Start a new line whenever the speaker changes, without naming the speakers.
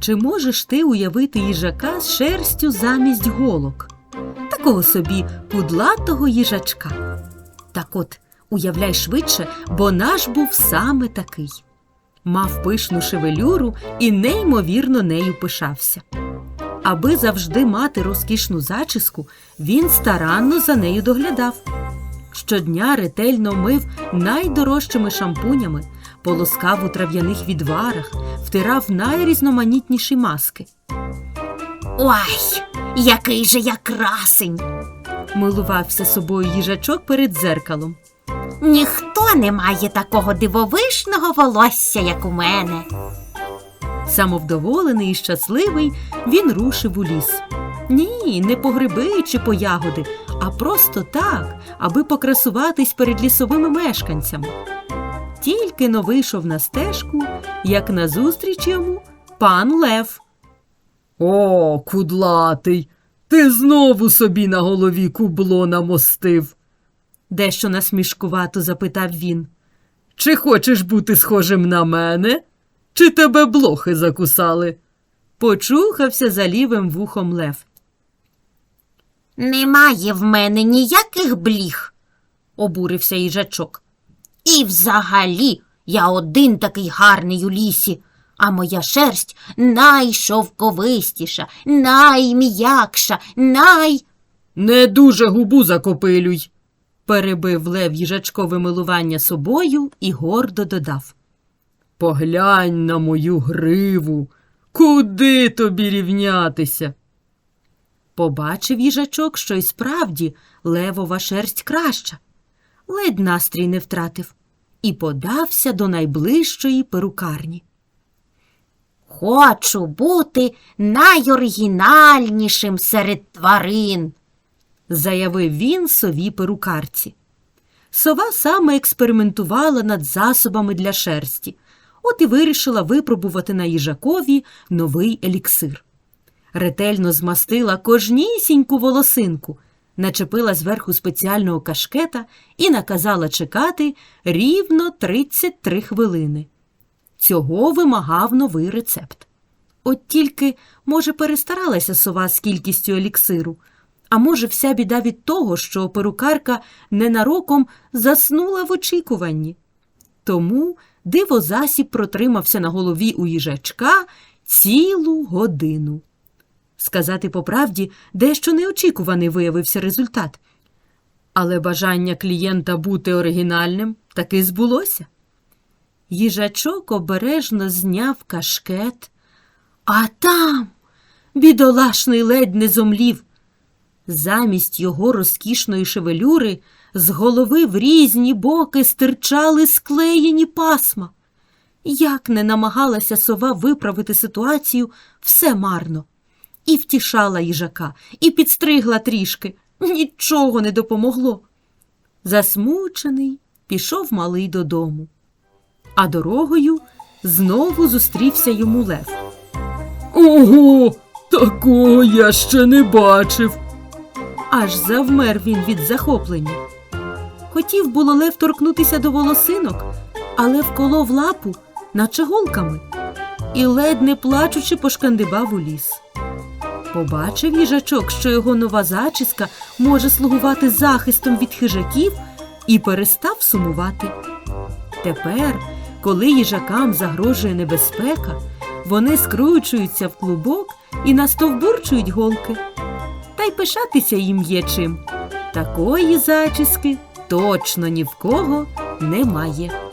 Чи можеш ти уявити їжака з шерстю замість голок? Такого собі пудлатого їжачка. Так от, уявляй швидше, бо наш був саме такий. Мав пишну шевелюру і неймовірно нею пишався. Аби завжди мати розкішну зачіску, він старанно за нею доглядав. Щодня ретельно мив найдорожчими шампунями, полоскав у трав'яних відварах, втирав найрізноманітніші маски.
Ой, який же я красень!
Милувався собою їжачок перед дзеркалом.
Ніхто не має такого дивовижного волосся, як у мене.
Самовдоволений і щасливий, він рушив у ліс. Ні, не по гриби чи по ягоди, а просто так, аби покрасуватись перед лісовими мешканцями. Тільки но вийшов на стежку, як назустріч йому пан Лев. О, кудлатий, ти знову собі на голові кубло намостив. Дещо насмішкувато запитав він. Чи хочеш бути схожим на мене? Чи тебе блохи закусали? Почухався за лівим вухом Лев.
Немає в мене ніяких бліг, обурився їжачок. І взагалі я один такий гарний у лісі, а моя шерсть найшовковистіша, найм'якша, най.
Не дуже губу закопилюй, перебив Лев їжачкове милування собою і гордо додав. Поглянь на мою гриву. Куди тобі рівнятися? Побачив їжачок, що й справді левова шерсть краща. Ледь настрій не втратив і подався до найближчої перукарні.
Хочу бути найоригінальнішим серед тварин.
заявив він сові перукарці. Сова саме експериментувала над засобами для шерсті, от і вирішила випробувати на їжакові новий еліксир. Ретельно змастила кожнісіньку волосинку, начепила зверху спеціального кашкета і наказала чекати рівно 33 хвилини. Цього вимагав новий рецепт. От тільки, може, перестаралася сова з кількістю еліксиру, а може, вся біда від того, що перукарка ненароком заснула в очікуванні. Тому дивозасіб протримався на голові у їжачка цілу годину. Сказати по правді, дещо неочікуваний виявився результат. Але бажання клієнта бути оригінальним таки збулося. Їжачок обережно зняв кашкет, а там бідолашний ледь не зомлів. Замість його розкішної шевелюри з голови в різні боки стирчали склеєні пасма. Як не намагалася сова виправити ситуацію, все марно. І втішала їжака, і підстригла трішки. Нічого не допомогло. Засмучений, пішов малий додому. А дорогою знову зустрівся йому лев. Ого, такого я ще не бачив. Аж завмер він від захоплення. Хотів було лев торкнутися до волосинок, але вколов лапу, наче голками, і ледь не плачучи пошкандибав у ліс. Побачив їжачок, що його нова зачіска може слугувати захистом від хижаків, і перестав сумувати. Тепер, коли їжакам загрожує небезпека, вони скручуються в клубок і настовбурчують голки. Та й пишатися їм є чим. Такої зачіски точно ні в кого немає.